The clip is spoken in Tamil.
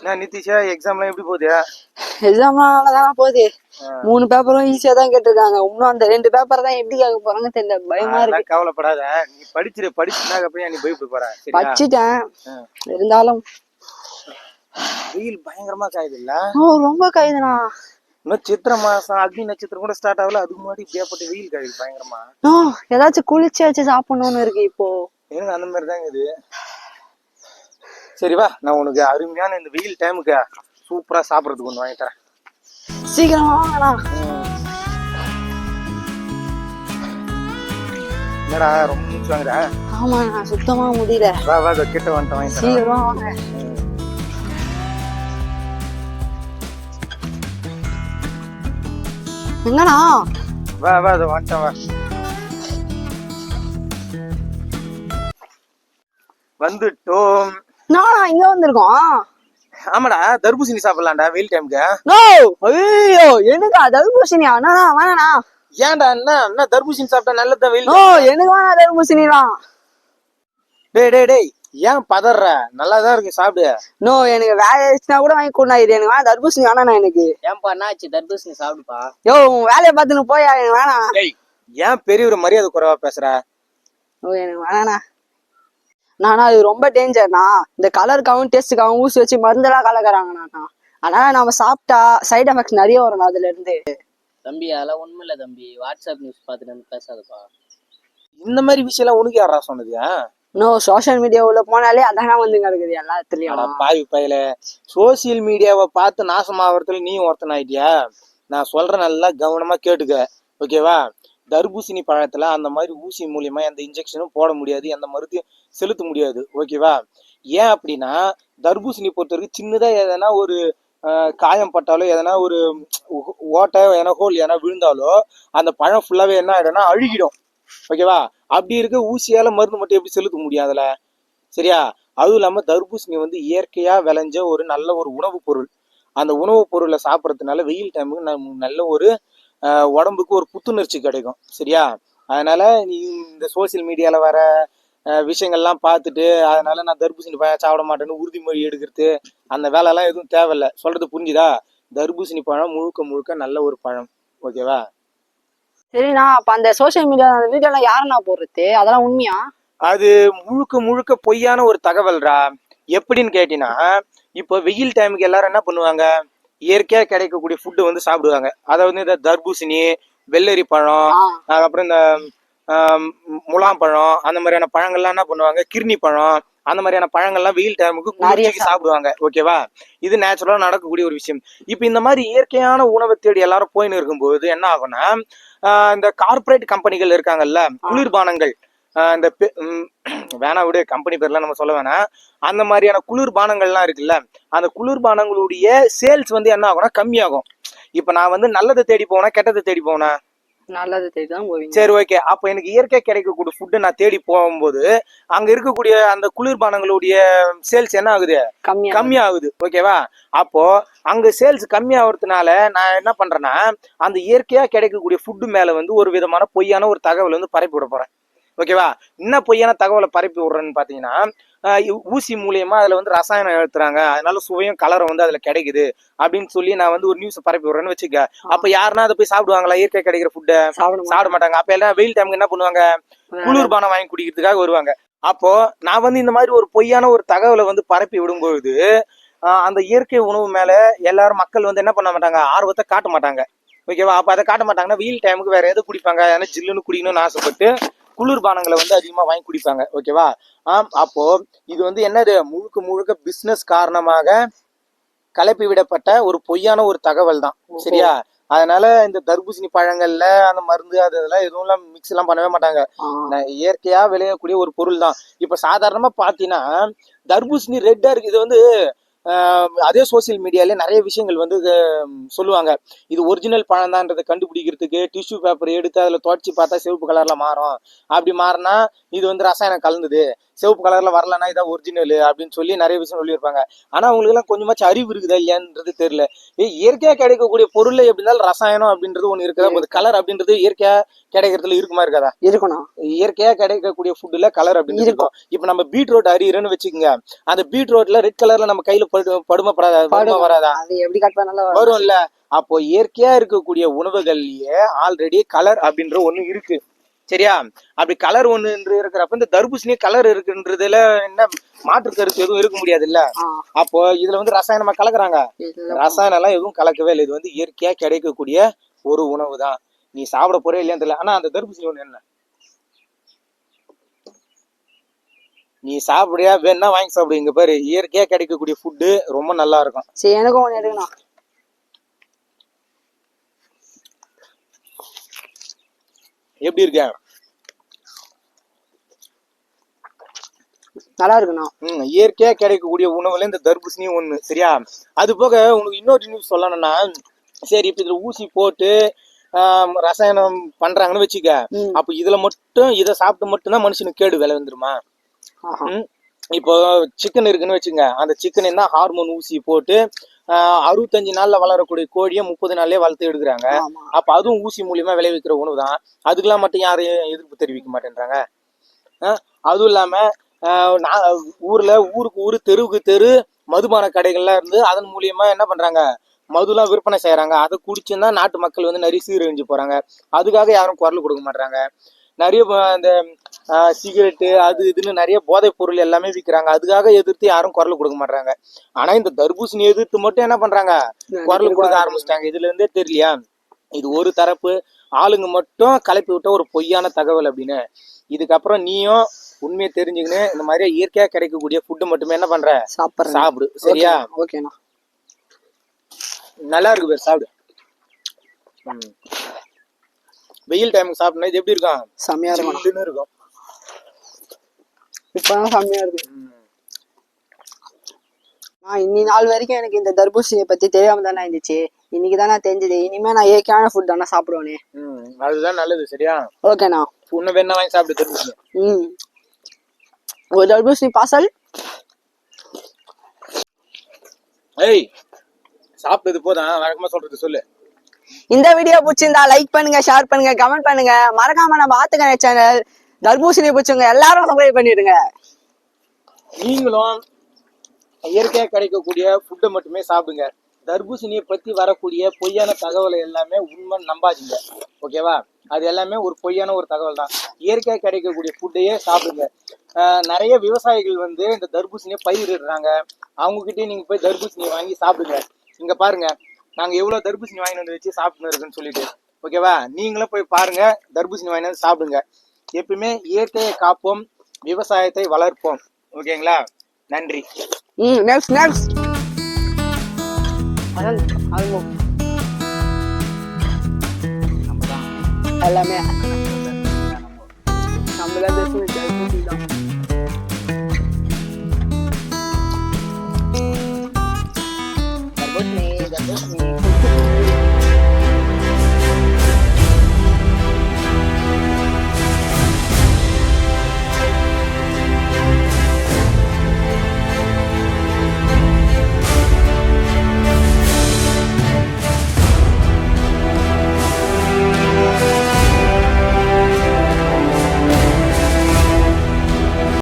என்ன நிதிஷா எக்ஸாம்லாம் எப்படி போகுது? எக்ஸாம்லாம் நல்லாதானா போகுது. மூணு பேப்பரும் ஈஸியா தான் கேட்டிருக்காங்க. இன்னும் அந்த ரெண்டு பேப்பர் தான் எப்படி கேட்க போறாங்க தெரியல. பயமா இருக்கு. கவலைப்படாத. நீ படிச்சிரு படிச்சுனாக்க அப்புறம் நீ பயப்பட போற? ஆ. இருந்தாலும். வெயில் பயங்கரமா காயுது இல்ல? ரொம்ப கைதுண்ணா இன்னும் சித்திரை மாசம் அக்னி நட்சத்திரம் கூட ஸ்டார்ட் ஆகல. அதுக்கு முன்னாடி இப்படியாப்பட்ட வெயில் காயுது பயங்கரமா. ஏதாச்சும் குளிச்சு வச்சு சாப்பிடணும்னு இருக்கு இப்போ. எனக்கு அந்த மாதிரி தாங்க இது? சரி வா நான் உனக்கு அருமையான இந்த வெயில் டைமுக்கு சூப்பரா சாப்பிடறதுக்கு ஒன்று வாங்கி தரேன். சீக்கிரமா வாங்கண்ணா. என்னடா ரொம்ப மூச்சு வாங்குற? ஆமாண்ணா சுத்தமா முடியல. வா வா கிட்ட வந்துட்டு வாங்கி தரேன். சீக்கிரமா வாங்க. எங்கண்ணா வா வா இதோ வந்துட்டேன் வா. வந்துட்டோம். நானா இங்க வந்திருக்கோம். ஆமாடா தர்பூசணி சாப்பிடலாம்டா வெயில் டைமுக்கு நோ ஐயோ எனக்கா தர்பூசணி? அண்ணா வேணாண்ணா ஏன்டா என்ன என்ன தர்பூசணி சாப்பிட்டா நல்லதுதான் வெயில் நோ எனக்கு வேணா தர்பூசணிலாம். டேய் டேய் டேய் ஏன் பதற நல்லா தான் இருக்கு சாப்பிடு. நோ எனக்கு வேலை ஆயிடுச்சுன்னா கூட வாங்கி கொண்டா இது எனக்கு வேணா தர்பூசணி வேணாண்ணா எனக்கு. ஏன்பா என்னாச்சு? தர்பூசணி சாப்பிடுப்பா. யோ உன் வேலையை பார்த்துன்னு போயா எனக்கு வேணாம். டேய் ஏன் பெரியவர் மரியாதை குறைவா பேசுற? ஓ எனக்கு வேணாண்ணா நானா இது ரொம்ப டேஞ்சர்ண்ணா இந்த கலருக்காகவும் டேஸ்ட்டுக்காகவும் ஊசி வச்சு மருந்தெல்லாம் கலக்குறாங்கண்ணா அதனால நம்ம சாப்பிட்டா சைடு எஃபெக்ட்ஸ் நிறைய வரும் அதுல இருந்து தம்பி அதெல்லாம் ஒண்ணும் இல்ல தம்பி. வாட்ஸ்அப் நியூஸ் பார்த்துட்டு வந்து பேசாதப்பா. இந்த மாதிரி விஷயம்லாம் உனக்கு யாரா சொன்னது? இன்னும் சோஷியல் மீடியா உள்ள போனாலே அதான வந்து கிடக்குது அட எல்லாத்துலயும் பாவி பயல. சோசியல் மீடியாவை பார்த்து நாசமாகறதுல நீ ஒருத்தன் ஆயிட்டியா நான் சொல்றேன் நல்லா கவனமா கேட்டுக்க. ஓகேவா தர்பூசணி பழத்தில் அந்த மாதிரி ஊசி மூலியமாக எந்த இன்ஜெக்ஷனும் போட முடியாது எந்த மருந்தையும் செலுத்த முடியாது. ஓகேவா ஏன் அப்படின்னா தர்பூசணி பொறுத்த வரைக்கும் எதனா ஒரு காயம் பட்டாலோ எதனா ஒரு ஓட்டை எதனா ஹோல் எதனா விழுந்தாலோ அந்த பழம் ஃபுல்லாகவே என்ன ஆகிடும்னா அழுகிடும். ஓகேவா அப்படி இருக்க ஊசியால் மருந்து மட்டும் எப்படி செலுத்த முடியாதுல சரியா? அதுவும் இல்லாமல் தர்பூசணி வந்து இயற்கையாக விளைஞ்ச ஒரு நல்ல ஒரு உணவுப் பொருள். அந்த உணவுப் பொருளை சாப்பிட்றதுனால வெயில் டைமுக்கு நம்ம நல்ல ஒரு உடம்புக்கு ஒரு புத்துணர்ச்சி கிடைக்கும். சரியா? அதனால நீ இந்த சோஷியல் மீடியால வர விஷயங்கள்லாம் பார்த்துட்டு அதனால நான் தர்பூசணி பழம் சாப்பிட மாட்டேன்னு உறுதிமொழி எடுக்கிறது அந்த வேலைலாம் எதுவும் தேவையில்ல. சொல்றது புரிஞ்சுதா? தர்பூசணி பழம் முழுக்க முழுக்க நல்ல ஒரு பழம். ஓகேவா சரிண்ணா அப்ப அந்த சோஷியல் மீடியா அந்த வீடியோ எல்லாம் யாருண்ணா போடுறது? அதெல்லாம் உண்மையா? அது முழுக்க முழுக்க பொய்யான ஒரு தகவல்ரா. எப்படின்னு கேட்டீங்கன்னா இப்போ வெயில் டைமுக்கு எல்லாரும் என்ன பண்ணுவாங்க? இயற்கையா கிடைக்கக்கூடிய ஃபுட்டு வந்து சாப்பிடுவாங்க. அதாவது இந்த தர்பூசணி வெள்ளரி பழம் அதுக்கப்புறம் இந்த ஆம், முலாம்பழம் அந்த மாதிரியான பழங்கள்லாம் என்ன பண்ணுவாங்க? கிர்னி பழம் அந்த மாதிரியான பழங்கள்லாம் வெயில் டைமுக்கு குளிர்ச்சிக்கு சாப்பிடுவாங்க. ஓகேவா இது நேச்சுரலா நடக்கக்கூடிய ஒரு விஷயம். இப்போ இந்த மாதிரி இயற்கையான உணவை தேடி எல்லாரும் போயின்னு இருக்கும்போது என்ன ஆகும்னா இந்த கார்ப்பரேட் கம்பெனிகள் இருக்காங்கல்ல குளிர்பானங்கள். இந்த வேணா விடு கம்பெனி பேர்லாம் நம்ம சொல்ல வேணாம். அந்த மாதிரியான குளிர்பானங்கள்லாம் இருக்குல்ல அந்த குளிர்பானங்களுடைய சேல்ஸ் வந்து என்ன ஆகும்னா கம்மியாகும். இப்போ நான் வந்து நல்லதை தேடி போனா கெட்டதை தேடி போனா? நல்லது தெரியுதான் போவீங்க. சரி ஓகே அப்போ எனக்கு இயற்கை கிடைக்கக்கூடிய ஃபுட்டை நான் தேடி போகும்போது அங்க இருக்கக்கூடிய அந்த குளிர்பானங்களுடைய சேல்ஸ் என்ன ஆகுது? கம்மியா கம்மியாகுது ஓகேவா அப்போ அங்க சேல்ஸ் கம்மியாகிறதுனால நான் என்ன பண்றேன்னா அந்த இயற்கையா கிடைக்கக்கூடிய ஃபுட்டு மேல வந்து ஒரு விதமான பொய்யான ஒரு தகவல் வந்து பரப்பி விட போறேன். ஓகேவா? என்ன பொய்யான தகவலை பரப்பி விடுறேன்னு இ- ஊசி மூலியமா அதுல வந்து ரசாயனம் எழுத்துறாங்க அதனால சுவையும் கலரும் வந்து அதுல கிடைக்குது. அப்படின்னு சொல்லி நான் வந்து ஒரு நியூஸ் பரப்பி விடுறேன்னு வச்சுக்க. அப்ப யாருன்னா அதை போய் சாப்பிடுவாங்களா? இயற்கை கிடைக்கிற ஃபுட்டை சாப்பிட மாட்டாங்க. அப்ப எல்லாம் வெயில் டைமுக்கு என்ன பண்ணுவாங்க? குளிர்பானம் வாங்கி குடிக்கிறதுக்காக வருவாங்க. அப்போ நான் வந்து இந்த மாதிரி ஒரு பொய்யான ஒரு தகவலை வந்து பரப்பி விடும்பொழுது அந்த இயற்கை உணவு மேல எல்லாரும் மக்கள் வந்து என்ன பண்ண மாட்டாங்க? ஆர்வத்தை காட்ட மாட்டாங்க. ஓகேவா? அப்ப அதை காட்ட மாட்டாங்கன்னா வெயில் டைமுக்கு வேற எது குடிப்பாங்க? ஏன்னா ஜில்லுன்னு குடிக்கணும்னு ஆசைப்பட்டு குளிர்பானங்களை வந்து அதிகமா வாங்கி குடிப்பாங்க. ஓகேவா ஆம் அப்போ இது வந்து என்னது? முழுக்க முழுக்க பிசினஸ் காரணமாக கலப்பி விடப்பட்ட ஒரு பொய்யான ஒரு தகவல் தான். சரியா? அதனால இந்த தர்பூசணி பழங்கள்ல அந்த மருந்து அது இதெல்லாம் எதுவும் மிக்ஸ் எல்லாம் பண்ணவே மாட்டாங்க. இயற்கையா விளையக்கூடிய ஒரு பொருள் தான். இப்ப சாதாரணமா பாத்தீங்கன்னா தர்பூசணி ரெட்டா இருக்கு. இது வந்து அதே சோஷியல் மீடியாலே நிறைய விஷயங்கள் வந்து சொல்லுவாங்க. இது ஒரிஜினல் பழம் தான்றதை கண்டுபிடிக்கிறதுக்கு டிஷ்யூ பேப்பர் எடுத்து அதில் துவைச்சி பார்த்தா சிவப்பு கலர்ல மாறும். அப்படி மாறினா இது வந்து ரசாயனம் கலந்தது. சிவப்பு கலர்ல வரலன்னா இதான் ஒரிஜினல் அப்படின்னு சொல்லி நிறைய விஷயம் சொல்லியிருப்பாங்க. ஆனா அவங்களுக்கு எல்லாம் கொஞ்சமாச்சும் அறிவு இருக்குதா இல்லையான்றது தெரியல. ஏய் இயற்கையா கிடைக்கக்கூடிய பொருள் எப்படி இருந்தாலும் ரசாயனம் அப்படின்றது ஒண்ணு இருக்குதா கலர் அப்படின்றது இயற்கையா கிடைக்கிறதுல இருக்குமா இருக்காதா? இருக்கணும். இயற்கையா கிடைக்கக்கூடிய ஃபுட்டுல கலர் அப்படின்னு இருக்கும். இப்ப நம்ம பீட்ரூட் அரியறன்னு வச்சுக்கோங்க. அந்த பீட்ரூட்ல ரெட் கலர்ல நம்ம கையில படு படுமை வராதா அது எப்படி கட் பண்ணாலும் வரும். இல்ல அப்போ இயற்கையா இருக்கக்கூடிய உணவுகள்லயே ஆல்ரெடி கலர் அப்படின்ற ஒண்ணு இருக்கு. சரியா? அப்படி கலர் ஒண்ணு இருக்கிறப்ப இந்த தர்பூசணி கலர் இருக்குன்றதுல என்ன மாற்று கருத்து எதுவும் இருக்க முடியாது இல்ல அப்போ இதுல வந்து ரசாயனமா கலக்குறாங்க. ரசாயனம் எல்லாம் எதுவும் கலக்கவே இல்லை. இது வந்து இயற்கையா கிடைக்கக்கூடிய ஒரு உணவு தான் நீ சாப்பிட போறே இல்லையான்னு தெரியல. ஆனா அந்த தர்பூசணி ஒண்ணு என்ன? நீ சாப்பிடுறியா? வேணா வாங்கி சாப்பிடு. இங்க பாரு இயற்கையா கிடைக்கக்கூடிய ஃபுட்டு ரொம்ப நல்லா இருக்கும். சரி எனக்கும் ஒண்ணு எடுக்கணும். எப்படி இருக்க? நல்லா இருக்கணும். ம் இயற்கையா கிடைக்கக்கூடிய உணவுல இந்த தர்பூசணியும் ஒண்ணு சரியா? அது போக உனக்கு இன்னொரு நியூஸ் சொல்லணும்னா சரி இப்ப இதுல ஊசி போட்டு ரசாயனம் பண்றாங்கன்னு வச்சுக்க. அப்ப இதுல மட்டும் இதை சாப்பிட்டு மட்டும்தான் மனுஷனுக்கு கேடு விலை வந்துருமா? ஆஹா. ம். இப்போ சிக்கன் இருக்குன்னு வச்சுங்க அந்த சிக்கன் என்ன ஹார்மோன் ஊசி போட்டு அறுபத்தஞ்சு நாள்ல வளரக்கூடிய கோழியை முப்பது நாள்லயே வளர்த்து எடுக்கிறாங்க. அப்ப அதுவும் ஊசி மூலியமா விளைவிக்கிற உணவு தான் அதுக்கெல்லாம் மட்டும் யாரும் எதிர்ப்பு தெரிவிக்க மாட்டேன்றாங்க. அதுவும் இல்லாம ஊர்ல ஊருக்கு ஊரு தெருவுக்கு தெரு மதுபான கடைகள்லாம் இருந்து அதன் மூலியமா என்ன பண்றாங்க? மதுலாம் விற்பனை செய்யறாங்க. அதை குடிச்சுன்னா நாட்டு மக்கள் வந்து நிறைய சீரழிஞ்சு போறாங்க. அதுக்காக யாரும் குரல் கொடுக்க மாட்டாங்க நிறைய அந்த சிகரெட்டு அது இதுன்னு நிறைய போதைப் பொருள் எல்லாமே விற்கிறாங்க அதுக்காக எதிர்த்து யாரும் குரல் கொடுக்க மாட்டாங்க ஆனா இந்த தர்பூசணி எதிர்த்து மட்டும் என்ன பண்றாங்க? குரல் கொடுக்க ஆரம்பிச்சிட்டாங்க. இதுல இருந்தே தெரியலையா? இது ஒரு தரப்பு ஆளுங்க மட்டும் கலப்பி விட்ட ஒரு பொய்யான தகவல் அப்படின்னு. இதுக்கப்புறம் நீயும் உண்மையை தெரிஞ்சுக்கின்னு இந்த மாதிரி இயற்கையா கிடைக்கக்கூடிய ஃபுட்டு மட்டுமே என்ன பண்ற? சாப்பிடுறேன். சாப்பிடு. சரியா? ஓகேண்ணா நல்லா இருக்கு பேர் சாப்பிடு. வெயில் டைமுக்கு சாப்பிட்டா இது எப்படி இருக்கும்? செம்மையா சில்லுன்னு இருக்கும். இப்பதான் செம்மையா இருக்கு. நான் இன்னி நாள் வரைக்கும் எனக்கு இந்த தர்பூசணியை பத்தி தெரியாம தானே இருந்துச்சு. இன்னைக்கு தானே தெரிஞ்சது. இனிமே நான் இயற்கையான ஃபுட் தானே சாப்பிடுவேனே. ம் அதுதான் நல்லது சரியா? ஓகேண்ணா உன்னை வேணா வாங்கி சாப்பிட்டு தெரிஞ்சுங்க ம். ஒரு தர்பூசணி பார்சல் ஏய் சாப்பிட்டது போதும் வழக்கமா சொல்றது சொல்லு. இந்த வீடியோ பிடிச்சிருந்தா லைக் பண்ணுங்க ஷேர் பண்ணுங்க கமெண்ட் பண்ணுங்க. மறக்காம நம்ம ஆத்துக்கணை சேனல் தர்பூசணி பிடிச்சவங்க எல்லாரும் சப்ஸ்கிரைப் பண்ணிடுங்க. நீங்களும் இயற்கையா கிடைக்கக்கூடிய ஃபுட்டை மட்டுமே சாப்பிடுங்க. தர்பூசணியை பத்தி வரக்கூடிய பொய்யான தகவலை எல்லாமே உண்மை நம்பாதீங்க. ஓகேவா அது எல்லாமே ஒரு பொய்யான ஒரு தகவல் தான். இயற்கையா கிடைக்கக்கூடிய ஃபுட்டையே சாப்பிடுங்க. ஆஹ் நிறைய விவசாயிகள் வந்து இந்த தர்பூசணியை பயிரிடுறாங்க. அவங்கக்கிட்டே நீங்கள் நீங்க போய் தர்பூசணியை வாங்கி சாப்பிடுங்க. இங்க பாருங்க நாங்க எவ்வளவு தர்பூசணி வாங்கிட்டு வந்து வச்சு சாப்பிட்டு இருக்குன்னு சொல்லிட்டு. ஓகேவா நீங்களும் போய் பாருங்க தர்பூசணி வாங்கிட்டு வந்து சாப்பிடுங்க. எப்பயுமே இயற்கையை காப்போம் விவசாயத்தை வளர்ப்போம். ஓகேங்களா? நன்றி. ம் நெக்ஸ்ட் நெக்ஸ்ட் எல்லாமே. நம்மளா பேசுறது